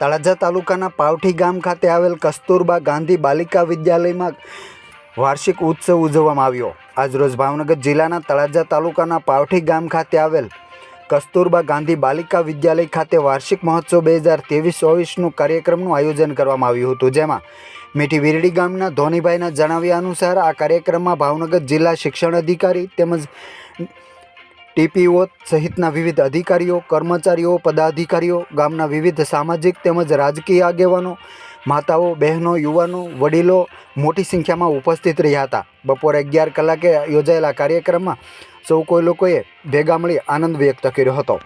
તળાજા તાલુકાના પાવઠી ગામ ખાતે આવેલ કસ્તુરબા ગાંધી બાલિકા વિદ્યાલયમાં વાર્ષિક ઉત્સવ ઉજવવામાં આવ્યો. આજરોજ ભાવનગર જિલ્લાના તળાજા તાલુકાના પાવઠી ગામ ખાતે આવેલ કસ્તુરબા ગાંધી બાલિકા વિદ્યાલય ખાતે વાર્ષિક મહોત્સવ બે હજાર ત્રેવીસ ચોવીસનું કાર્યક્રમનું આયોજન કરવામાં આવ્યું હતું. જેમાં મીઠી વિરડી ગામના ધોનીભાઈના જણાવ્યા અનુસાર આ કાર્યક્રમમાં ભાવનગર જિલ્લા શિક્ષણ અધિકારી તેમજ ટીપીઓ સહિતના વિવિધ અધિકારીઓ, કર્મચારીઓ, પદાધિકારીઓ, ગામના વિવિધ સામાજિક તેમજ રાજકીય આગેવાનો, માતાઓ, બહેનો, યુવાનો, વડીલો મોટી સંખ્યામાં ઉપસ્થિત રહ્યા હતા. બપોરે અગિયાર કલાકે યોજાયેલા કાર્યક્રમમાં સૌ કોઈ લોકોએ ભેગા મળી આનંદ વ્યક્ત કર્યો હતો.